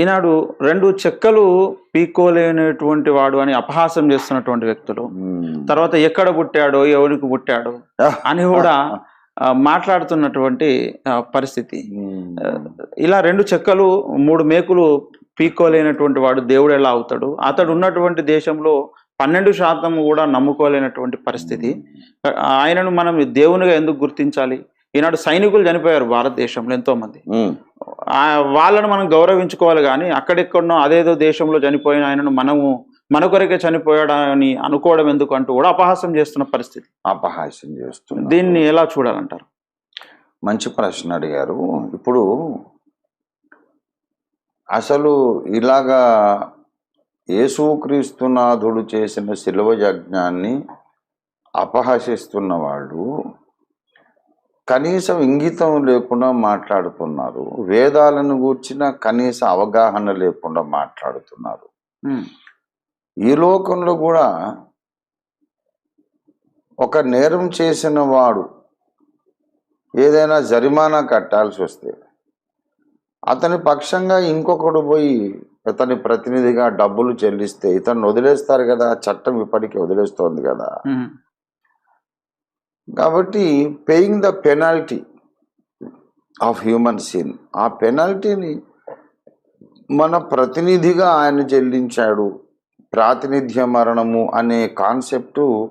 ఈనాడు రెండు చెక్కలు పీక్కోలేనటువంటి వాడు అని అపహాసం చేస్తున్నటువంటి వ్యక్తులు. తర్వాత ఎక్కడ పుట్టాడో ఎవరికి పుట్టాడో అని కూడా మాట్లాడుతున్నటువంటి పరిస్థితి. ఇలా రెండు చెక్కలు మూడు మేకులు పీక్కోలేనటువంటి వాడు దేవుడు ఎలా అవుతాడు? అతడు ఉన్నటువంటి దేశంలో పన్నెండు శాతం కూడా నమ్ముకోలేనటువంటి పరిస్థితి. ఆయనను మనం దేవునిగా ఎందుకు గుర్తించాలి? ఈనాడు సైనికులు చనిపోయారు భారతదేశంలో ఎంతో మంది ఉమ్. ఆ వాళ్ళను మనం గౌరవించుకోవాలి కానీ అక్కడెక్కడనో అదేదో దేశంలో చనిపోయిన ఆయనను మనము మన కొరకే చనిపోయాడని అనుకోవడం ఎందుకు అంటూ కూడా అపహాసం చేస్తున్న పరిస్థితి. అపహాస్యం చేస్తున్నా దీన్ని ఎలా చూడాలంటారు? మంచి ప్రశ్న అడిగారు. ఇప్పుడు అసలు ఇలాగా యేసుక్రీస్తునాథుడు చేసిన శిలువ యజ్ఞాన్ని అపహసిస్తున్నవాడు కనీసం ఇంగితం లేకుండా మాట్లాడుతున్నారు. వేదాలను గూర్చిన కనీస అవగాహన లేకుండా మాట్లాడుతున్నారు. ఈ లోకంలో కూడా ఒక నేరం చేసిన వాడు ఏదైనా జరిమానా కట్టాల్సి వస్తే అతని పక్షంగా ఇంకొకడు పోయి ఇతని ప్రతినిధిగా డబ్బులు చెల్లిస్తే ఇతను వదిలేస్తారు కదా చట్టం ఇప్పటికీ వదిలేస్తోంది కదా కాబట్టి paying the penalty of human sin ఆ పెనాల్టీని మన ప్రతినిధిగా ఆయన చెల్లించాడు. ప్రాతినిధ్య మరణము అనే కాన్సెప్టు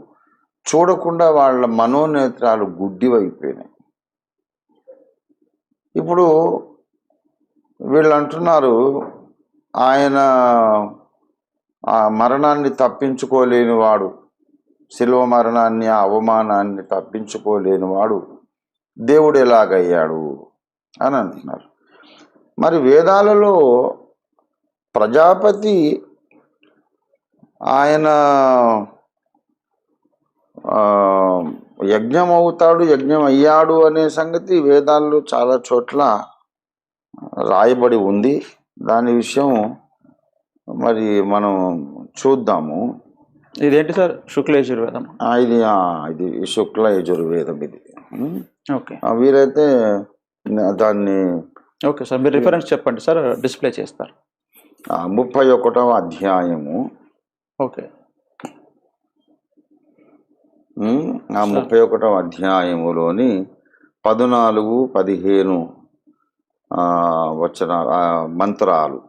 చూడకుండా వాళ్ళ మనోనేత్రాలు గుడ్డివైపోయినాయి. ఇప్పుడు వీళ్ళు అంటున్నారు ఆయన ఆ మరణాన్ని తప్పించుకోలేని వాడు శిలువ మరణాన్ని అవమానాన్ని తప్పించుకోలేని వాడు దేవుడు ఎలాగయ్యాడు అని అంటున్నారు. మరి వేదాలలో ప్రజాపతి ఆయన యజ్ఞం అవుతాడు యజ్ఞం అయ్యాడు అనే సంగతి వేదాల్లో చాలా చోట్ల రాయబడి ఉంది. దాని విషయం మరి మనం చూద్దాము. ఇదేంటి సార్? శుక్లేశ్వరవేదం ఆ, ఇది ఇది శుక్ల యజుర్వేదం ఇది? ఓకే. వీరైతే దాన్ని ఓకే సార్ మీరు రిఫరెన్స్ చెప్పండి సార్ డిస్ప్లే చేస్తారు. ముప్పై ఒకటవ అధ్యాయము. ఓకే? ఆ ముప్పై ఒకటవ అధ్యాయములోని పద్నాలుగు పదిహేను వచన ఆ, మంత్రాలు.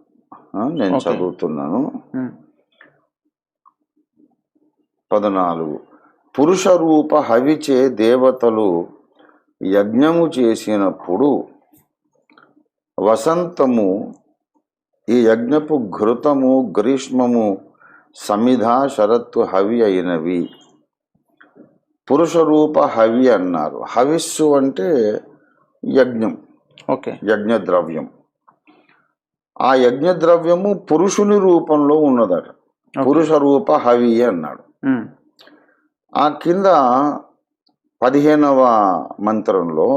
నేను. చదువుతున్నాను. పద్నాలుగు. పురుష రూప హవిచే దేవతలు యజ్ఞము చేసినప్పుడు వసంతము ఈ యజ్ఞపు ఘృతము గ్రీష్మము సమిధ శరత్తు హవి అయినవి. పురుష రూప హవి అన్నారు. హవిస్సు అంటే యజ్ఞం ఓకే. యజ్ఞ ద్రవ్యం ఆ యజ్ఞ ద్రవ్యము పురుషుని రూపంలో ఉన్నదట. పురుష రూప హవి అన్నాడు. ఆ కింద పదిహేనవ మంత్రంలో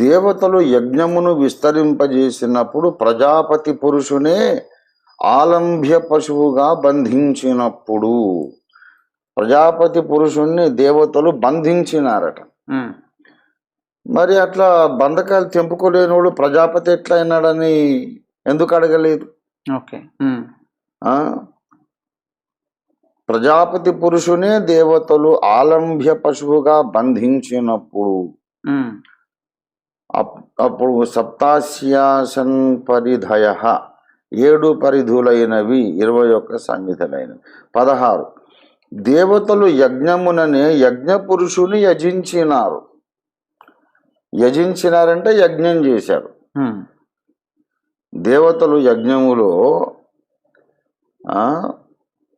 దేవతలు యజ్ఞమును విస్తరింపజేసినప్పుడు ప్రజాపతి పురుషునే ఆలంభ్య పశువుగా బంధించినప్పుడు ప్రజాపతి పురుషుణ్ణి దేవతలు బంధించినారట. మరి అట్లా బంధకాలు తెంపుకోలేనోడు ప్రజాపతి ఎట్లా అయినాడని ఎందుకు అడగలేదు? ఓకే? ప్రజాపతి పురుషునే దేవతలు ఆలంభ్య పశువుగా బంధించినప్పుడు అప్పుడు సప్తాస్యాసన్ పరిధయ ఏడు పరిధులైనవి ఇరవై ఒక్క సంహితలైనవి. పదహారు. దేవతలు యజ్ఞముననే యజ్ఞ పురుషుని యజించినారు. యజించినారంటే యజ్ఞం చేశారు. దేవతలు యజ్ఞములో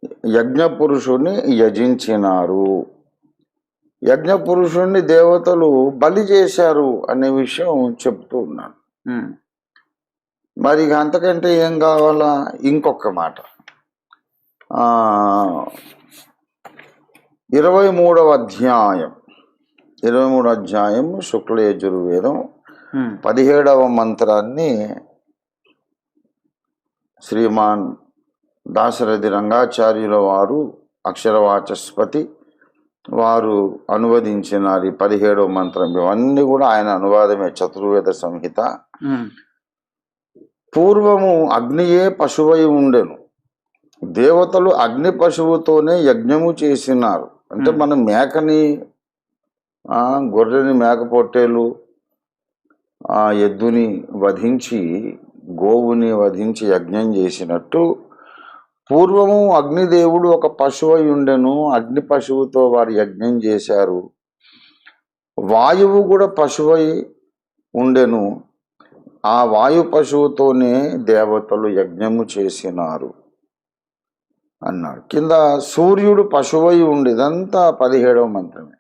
ఆ, యజ్ఞ పురుషుని యజించినారు. యజ్ఞ పురుషుణ్ణి దేవతలు బలి చేశారు అనే విషయం చెప్తూ ఉన్నాను మరి అంతకంటే ఏం కావాలా? ఇంకొక మాట. ఇరవై మూడవ అధ్యాయం. ఇరవై మూడవ అధ్యాయం శుక్ల యజుర్వేదం ఉమ్, పదిహేడవ మంత్రాన్ని శ్రీమాన్ దాశరథి రంగాచార్యుల వారు అక్షరవాచస్పతి. వారు అనువదించినారు ఈ పదిహేడవ మంత్రం ఇవన్నీ కూడా ఆయన అనువాదమే చతుర్వేద సంహిత. పూర్వము అగ్నియే పశువై ఉండెను. దేవతలు అగ్ని పశువుతోనే యజ్ఞము చేసినారు. అంటే. మనం మేకని గొర్రెని మేక పొట్టేలు ఆ ఎద్దుని వధించి గోవుని వధించి యజ్ఞం చేసినట్టు పూర్వము అగ్నిదేవుడు ఒక పశువై ఉండెను. అగ్ని పశువుతో వారు యజ్ఞం చేశారు. వాయువు కూడా పశువై ఉండెను. ఆ వాయు పశువుతోనే దేవతలు యజ్ఞము చేసినారు అన్నాడు. కింద సూర్యుడు పశువై ఉండేదంతా పదిహేడవ మంత్రమే.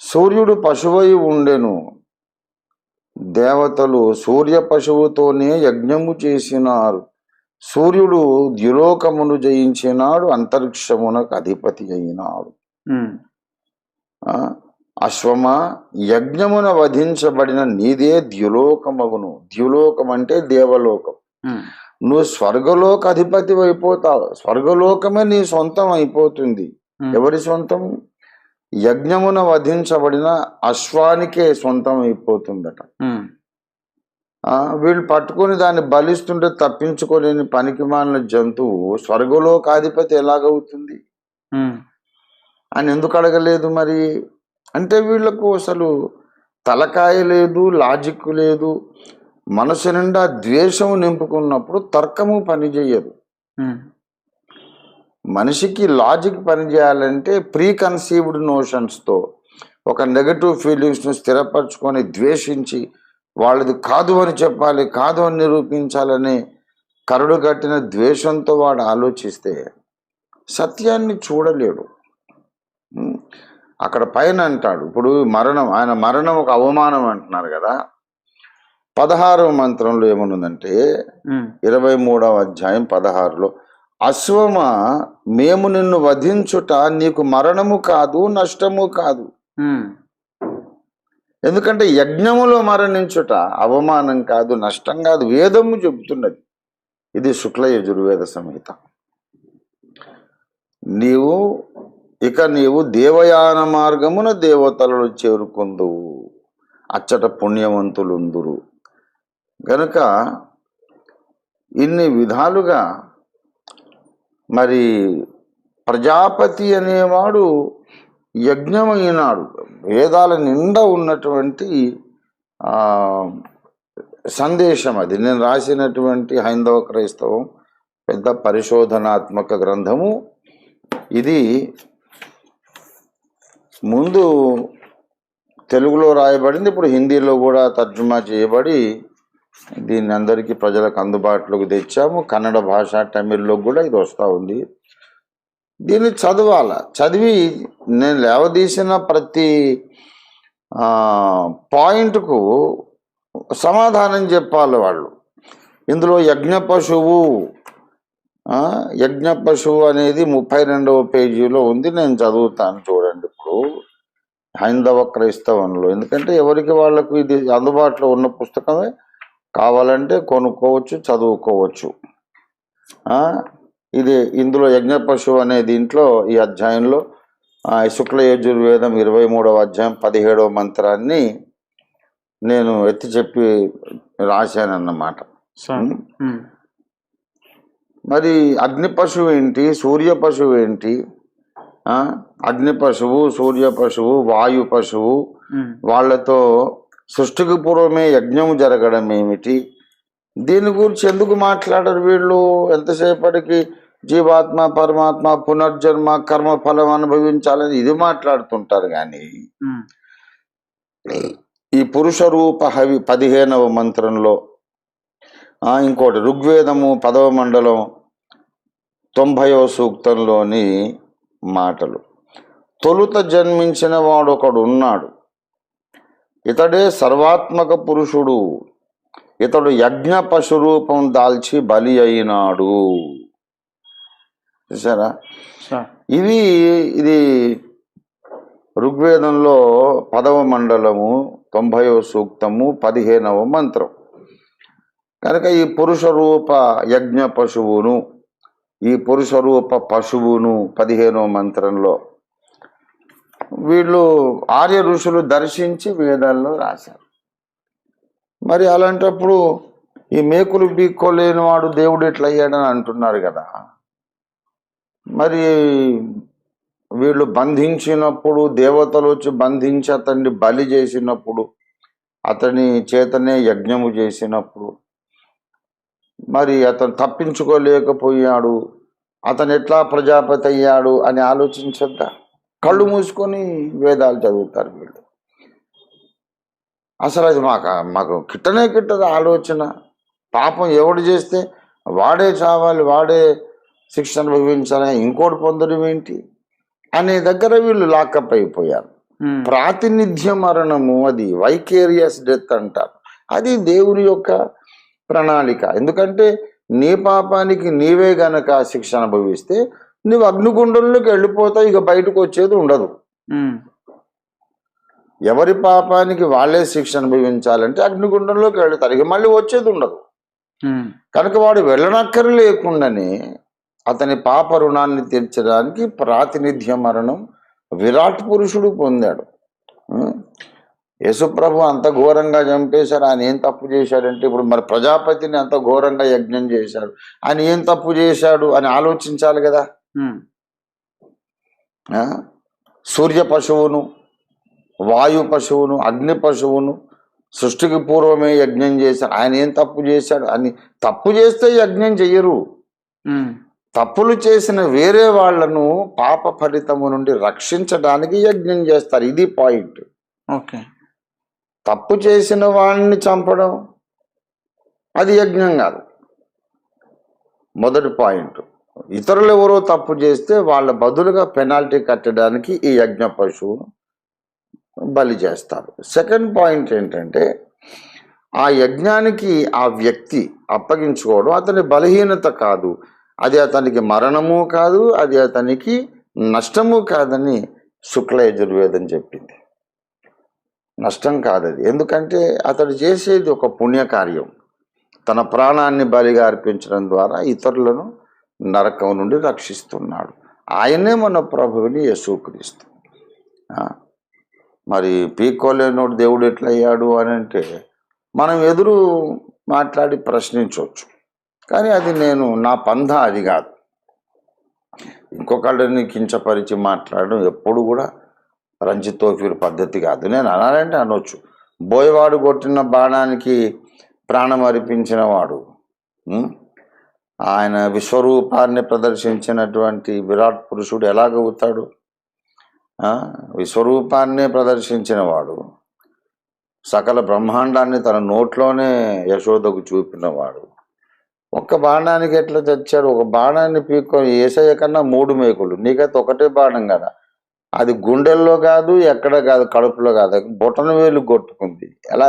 సూర్యుడు పశువై ఉండెను. దేవతలు సూర్య పశువుతోనే యజ్ఞము చేసినారు. సూర్యుడు ద్యులోకమును జయించినాడు అంతరిక్షమునకు అధిపతి అయినాడు. అశ్వమ యజ్ఞమున వధించబడిన నీదే ద్యులోకమగును. ద్యులోకం అంటే దేవలోకం. నువ్వు స్వర్గలోక అధిపతి అయిపోతావు. స్వర్గలోకమే నీ సొంతం అయిపోతుంది. ఎవరి సొంతం? యజ్ఞమున వధించబడిన అశ్వానికే సొంతం అయిపోతుందట. వీళ్ళు పట్టుకొని దాన్ని బలిస్తుంటే తప్పించుకోలేని పనికి మాలిన జంతువు స్వర్గలోకాధిపతి ఎలాగవుతుంది? అని ఎందుకు అడగలేదు మరి? అంటే వీళ్ళకు అసలు తలకాయ లేదు లాజిక్ లేదు. మనసు నిండా ద్వేషము నింపుకున్నప్పుడు తర్కము పనిచేయదు. మనిషికి లాజిక్ పనిచేయాలంటే ప్రీ కన్సీవ్డ్ నోషన్స్తో ఒక నెగటివ్ ఫీలింగ్స్ను స్థిరపరచుకొని ద్వేషించి వాళ్ళది కాదు అని చెప్పాలి కాదు అని నిరూపించాలనే కరుడు కట్టిన ద్వేషంతో వాడు ఆలోచిస్తే సత్యాన్ని చూడలేడు. అక్కడ పైన అంటాడు ఇప్పుడు మరణం ఆయన మరణం ఒక అవమానం అంటున్నారు కదా. పదహారవ మంత్రంలో ఏమనుందంటే ఇరవై మూడవ అధ్యాయం పదహారులో అశ్వమ మేము నిన్ను వధించుట నీకు మరణము కాదు నష్టము కాదు. ఎందుకంటే యజ్ఞములో మరణించుట అవమానం కాదు నష్టం కాదు వేదము చెబుతున్నది. ఇది శుక్ల యజుర్వేద సంహిత. నీవు ఇక నీవు దేవయాన మార్గమున దేవతలను చేరుకుందువు. అచ్చట పుణ్యవంతులుందురు. గనుక ఇన్ని విధాలుగా మరి ప్రజాపతి అనేవాడు యజ్ఞమైనాడు. వేదాల నిండా ఉన్నటువంటి సందేశం అది. నేను రాసినటువంటి హైందవ క్రైస్తవం పెద్ద పరిశోధనాత్మక గ్రంథము. ఇది ముందు తెలుగులో రాయబడింది ఇప్పుడు హిందీలో కూడా తర్జుమా చేయబడి దీన్ని అందరికీ ప్రజలకు అందుబాటులోకి తెచ్చాము. కన్నడ భాష తమిళ్ళో కూడా ఇది వస్తూ ఉంది. దీన్ని చదవాల. చదివి నేను లేవదీసిన ప్రతి పాయింట్కు సమాధానం చెప్పాలి వాళ్ళు. ఇందులో యజ్ఞ పశువు యజ్ఞ పశువు అనేది ముప్పై రెండవ పేజీలో ఉంది. నేను చదువుతాను చూడండి ఇప్పుడు. హైందవ క్రైస్తవంలో. ఎందుకంటే ఎవరికి వాళ్ళకు ఇది అందుబాటులో ఉన్న పుస్తకమే కావాలంటే కొనుక్కోవచ్చు చదువుకోవచ్చు. ఇది ఇందులో యజ్ఞ పశువు అనే దీంట్లో ఈ అధ్యాయంలో శుక్ల యజుర్వేదం ఇరవై మూడవ అధ్యాయం పదిహేడవ మంత్రాన్ని నేను ఎత్తి చెప్పి రాశానన్నమాట. మరి అగ్ని పశువు ఏంటి? సూర్య పశువు ఏంటి? అగ్ని పశువు సూర్య పశువు వాయు పశువు వాళ్ళతో సృష్టికి పూర్వమే యజ్ఞము జరగడం ఏమిటి? దీని గురించి ఎందుకు మాట్లాడరు వీళ్ళు? ఎంతసేపటికి జీవాత్మ పరమాత్మ పునర్జన్మ కర్మ ఫలం అనుభవించాలని ఇది మాట్లాడుతుంటారు కానీ ఈ పురుష రూప హవి పదిహేనవ మంత్రంలో ఇంకోటి ఋగ్వేదము పదవ మండలం తొంభైవ సూక్తంలోని మాటలు. తొలుత జన్మించిన వాడు ఒకడు ఉన్నాడు ఇతడే సర్వాత్మక పురుషుడు. ఇతడు యజ్ఞ పశురూపం దాల్చి బలి అయినాడు. చూసారా సార్. ఇవి ఇది ఋగ్వేదంలో పదవ మండలము తొంభైవ సూక్తము పదిహేనవ మంత్రం. కనుక ఈ పురుష రూప యజ్ఞ పశువును ఈ పురుష రూప పశువును పదిహేనవ మంత్రంలో వీళ్ళు ఆర్య ఋషులు దర్శించి వేదాల్లో రాశారు. మరి అలాంటప్పుడు ఈ మేకులు బీక్కోలేని వాడు దేవుడు ఎట్లయ్యాడని అంటున్నారు కదా. మరి వీళ్ళు బంధించినప్పుడు దేవతలు వచ్చి బంధించి అతన్ని బలి చేసినప్పుడు అతని చేతనే యజ్ఞము చేసినప్పుడు మరి అతను తప్పించుకోలేకపోయాడు అతను ఎట్లా ప్రజాపతి అయ్యాడు అని ఆలోచించద్దా? కళ్ళు మూసుకొని వేదాలు చదువుతారు వీళ్ళు. అసలు అది మాకు మాకు కిట్టనే కిట్టదు ఆలోచన. పాపం ఎవడు చేస్తే వాడే చావాలి వాడే శిక్ష అనుభవించాలి ఇంకోటి పొందడం ఏంటి? అనే దగ్గర వీళ్ళు లాకప్ అయిపోయారు. ప్రాతినిధ్య మరణము అది వైకేరియస్ డెత్ అంటారు. అది దేవుని యొక్క ప్రణాళిక. ఎందుకంటే నీ పాపానికి నీవే గనక శిక్ష అనుభవిస్తే నువ్వు అగ్నిగుండంలోకి వెళ్ళిపోతావు ఇక బయటకు వచ్చేది ఉండదు. ఎవరి పాపానికి వాళ్ళే శిక్ష అనుభవించాలంటే అగ్నిగుండంలోకి వెళ్తారు ఇక మళ్ళీ వచ్చేది ఉండదు. కనుక వాడు వెళ్ళనక్కర లేకుండానే అతని పాప రుణాన్ని తీర్చడానికి ప్రాతినిధ్య మరణం విరాట్ పురుషుడు పొందాడు. ఉం? యేసుప్రభు అంత ఘోరంగా చంపేశారు. ఆయన ఏం తప్పు చేశాడంటే ఇప్పుడు మరి ప్రజాపతిని అంత ఘోరంగా యజ్ఞం చేశాడు. ఆయన ఏం తప్పు చేశాడు అని ఆలోచించాలి కదా? సూర్య పశువును వాయు పశువును అగ్ని పశువును సృష్టికి పూర్వమే యజ్ఞం చేశాడు. ఆయన ఏం తప్పు చేశాడు? అని తప్పు చేస్తే యజ్ఞం చెయ్యరు. తప్పులు చేసిన వేరే వాళ్ళను పాప ఫలితము నుండి రక్షించడానికి యజ్ఞం చేస్తారు. ఇది పాయింట్. ఓకే. తప్పు చేసిన వాడిని చంపడం అది యజ్ఞం కాదు. మొదటి పాయింట్. ఇతరులు ఎవరో తప్పు చేస్తే వాళ్ళ బదులుగా పెనాల్టీ కట్టడానికి ఈ యజ్ఞ పశువును బలి చేస్తారు. సెకండ్ పాయింట్ ఏంటంటే ఆ యజ్ఞానికి ఆ వ్యక్తి అప్పగించుకోవడం అతని బలహీనత కాదు. అది అతనికి మరణము కాదు అది అతనికి నష్టము కాదని శుక్ల యజుర్వేదం చెప్పింది. నష్టం కాదది. ఎందుకంటే అతడు చేసేది ఒక పుణ్యకార్యం. తన ప్రాణాన్ని బలిగా అర్పించడం ద్వారా ఇతరులను నరకం నుండి రక్షిస్తున్నాడు. ఆయనే మన ప్రభువుని యేసుక్రీస్తు. మరి పీక్కోలేనోడు దేవుడు ఎట్లా అయ్యాడు అని అంటే మనం ఎదురు మాట్లాడి ప్రశ్నించవచ్చు కానీ అది నేను నా పంధ అది కాదు. ఇంకొకళ్ళని కించపరిచి మాట్లాడడం ఎప్పుడు కూడా రంజితోఫీర్ పద్ధతి కాదు. నేను అనాలంటే అనొచ్చు. బోయవాడు కొట్టిన బాణానికి ప్రాణం అర్పించిన వాడు ఆయన విశ్వరూపాన్ని ప్రదర్శించినటువంటి విరాట్ పురుషుడు ఎలాగవుతాడు విశ్వరూపాన్నే ప్రదర్శించిన వాడు సకల బ్రహ్మాండాన్ని తన నోట్లోనే యశోదకు చూపినవాడు. ఒక్క బాణానికి ఎట్లా తెచ్చాడు? ఒక బాణాన్ని పీక్కొని ఏసయ్య కన్నా మూడు మేకులు. నీకైతే ఒకటే బాణం కదా. అది గుండెల్లో కాదు ఎక్కడ కాదు కడుపులో కాదు. బొటన వేలు కొట్టుకుంది. ఎలా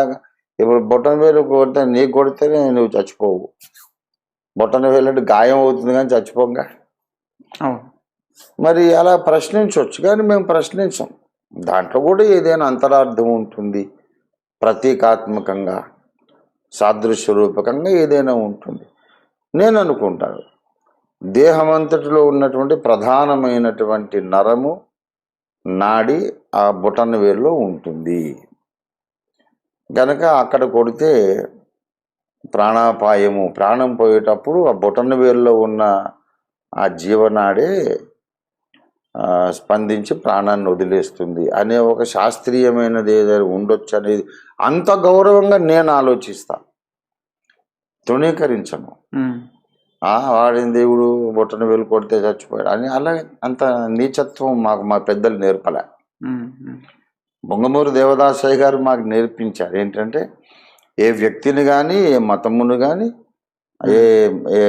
ఇప్పుడు బొటన వేలు కొడితే నీకు కొడితేనే నువ్వు చచ్చిపోవు. బొటన వేలు అంటే గాయం అవుతుంది కానీ చచ్చిపోగా? మరి అలా ప్రశ్నించవచ్చు కానీ మేము ప్రశ్నించాం. దాంట్లో కూడా ఏదైనా అంతరార్థం ఉంటుంది. ప్రతీకాత్మకంగా సాదృశ్య రూపకంగా ఏదైనా ఉంటుంది. నేను అనుకుంటాను దేహమంతటిలో ఉన్నటువంటి ప్రధానమైనటువంటి నరము నాడి ఆ బుటన్ వేరులో ఉంటుంది. కనుక అక్కడ కొడితే ప్రాణాపాయము ప్రాణం పోయేటప్పుడు ఆ బుటన్ వేరులో ఉన్న ఆ జీవనాడే స్పందించి ప్రాణాన్ని వదిలేస్తుంది అనే ఒక శాస్త్రీయమైనది ఏదైనా ఉండొచ్చు అనేది అంత గౌరవంగా నేను ఆలోచిస్తా. తృణీకరించను. వాడిన దేవుడు బొట్టన వేలు కొడితే చచ్చిపోయాడు అని అలాగే అంత నీచత్వం మాకు మా పెద్దలు నేర్పలే. బొంగమూరు దేవదాసయ్య గారు మాకు నేర్పించారు ఏంటంటే ఏ వ్యక్తిని కానీ ఏ మతమును కానీ ఏ ఏ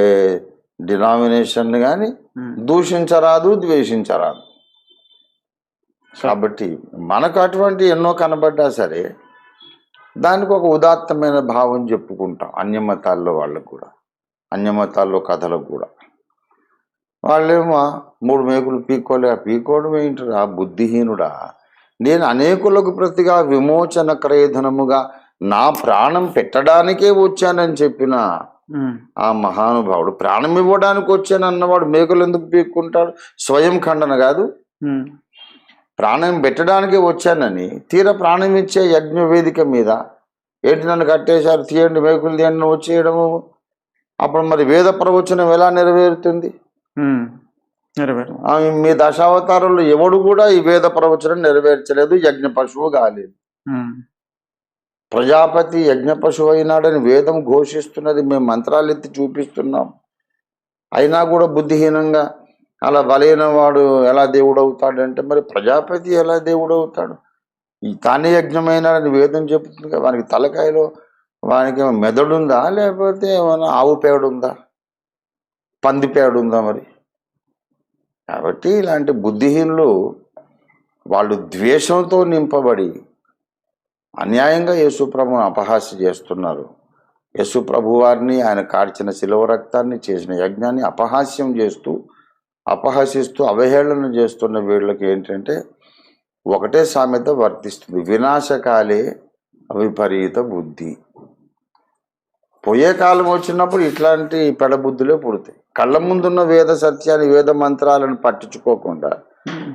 డినామినేషన్ కానీ. దూషించరాదు ద్వేషించరాదు. కాబట్టి మనకు అటువంటి ఎన్నో కనబడ్డా సరే దానికి ఒక ఉదాత్తమైన భావం చెప్పుకుంటాం అన్యమతాల్లో వాళ్ళకు కూడా అన్యమతాల్లో కథలకు కూడా. వాళ్ళేమో మూడు మేకులు పీక్కోలే ఆ పీక్కోవడం ఏంటిరా బుద్ధిహీనుడా. నేను అనేకులకు ప్రతిగా విమోచన క్రయధనముగా నా ప్రాణం పెట్టడానికే వచ్చానని చెప్పిన ఆ మహానుభావుడు ప్రాణం ఇవ్వడానికి వచ్చాను అన్నవాడు మేకలు ఎందుకు పీక్కుంటాడు? స్వయం ఖండన కాదు. ప్రాణం పెట్టడానికే వచ్చానని తీర ప్రాణం ఇచ్చే యజ్ఞ వేదిక మీద ఏంటి నన్ను కట్టేశారు? తీయండి మేకులు తీయండి వచ్చేయడము. అప్పుడు మరి వేద ప్రవచనం ఎలా నెరవేరుతుంది? మీ దశావతారంలో ఎవడు కూడా ఈ వేద ప్రవచనం నెరవేర్చలేదు. యజ్ఞ పశువు కాలేదు. ప్రజాపతి యజ్ఞ పశువు అయినాడని వేదం ఘోషిస్తున్నది. మేము మంత్రాలు ఎత్తి చూపిస్తున్నాం. అయినా కూడా బుద్ధిహీనంగా అలా బలైన వాడు ఎలా దేవుడు అవుతాడంటే మరి ప్రజాపతి ఎలా దేవుడు అవుతాడు ఈ తానే యజ్ఞమైనాడని వేదం చెప్తుంది వానికి తలకాయలో వానికి మెదడుందా? మెదడు ఉందా లేకపోతే ఏమైనా ఆవు పేడ ఉందా పంది పేడ ఉందా మరి? కాబట్టి ఇలాంటి బుద్ధిహీనులు వాళ్ళు ద్వేషంతో నింపబడి అన్యాయంగా యేసుప్రభుని అపహాస్య చేస్తున్నారు. యేసుప్రభు వారిని ఆయన కార్చిన శిలవ రక్తాన్ని చేసిన యజ్ఞాన్ని అపహాస్యం చేస్తూ అపహసిస్తూ అవహేళన చేస్తున్న వీళ్ళకి ఏంటంటే ఒకటే సామెత వర్తిస్తుంది. వినాశకాలే విపరీత బుద్ధి. పోయే కాలం వచ్చినప్పుడు ఇట్లాంటి పెడబుద్ధులే పుడతాయి. కళ్ళ ముందున్న వేద సత్యాన్ని వేద మంత్రాలను పట్టించుకోకుండా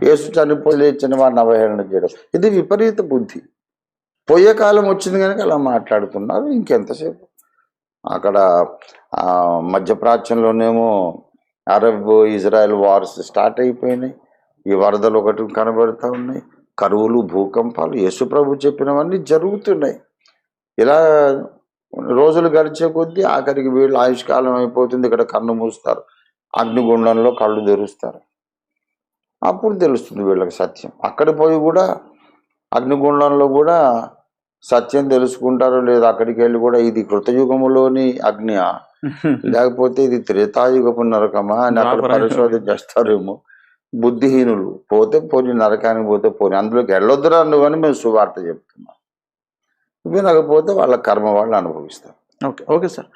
యేసు చనిపోయి లేచిన వారిని అవహేళన చేయడం. ఇది విపరీత బుద్ధి. పోయే కాలం వచ్చింది కనుక అలా మాట్లాడుతున్నారు ఇంకెంతసేపు. అక్కడ మధ్యప్రాచ్యంలోనేమో అరబ్ ఇజ్రాయెల్ వార్స్ స్టార్ట్ అయిపోయినాయి. ఈ వరదలు ఒకటి కనబడుతూ ఉన్నాయి. కరువులు భూకంపాలు యేసుప్రభు చెప్పినవన్నీ జరుగుతున్నాయి. ఇలా రోజులు గడిచే కొద్దీ ఆఖరికి వీళ్ళు ఆయుష్కాలం అయిపోతుంది. ఇక్కడ కన్ను మూస్తారు. అగ్నిగుండంలో కళ్ళు తెరుస్తారు. అప్పుడు తెలుస్తుంది వీళ్ళకి సత్యం. అక్కడ పోయి కూడా అగ్నిగుండంలో కూడా సత్యం తెలుసుకుంటారో లేదో అక్కడికి వెళ్ళి కూడా ఇది కృతయుగములోని అగ్ని లేకపోతే ఇది త్రేతాయుగపు నరకమా అని అక్కడ. పరిశోధన చేస్తారేమో. బుద్ధిహీనులు. పోతే పోని నరకానికి పోతే పోని అందులోకి వెళ్ళొద్దురా అని మేము సువార్త చెప్తున్నాం. వినకపోతే వాళ్ళ కర్మ వాళ్ళు అనుభవిస్తారు. Okay okay sir.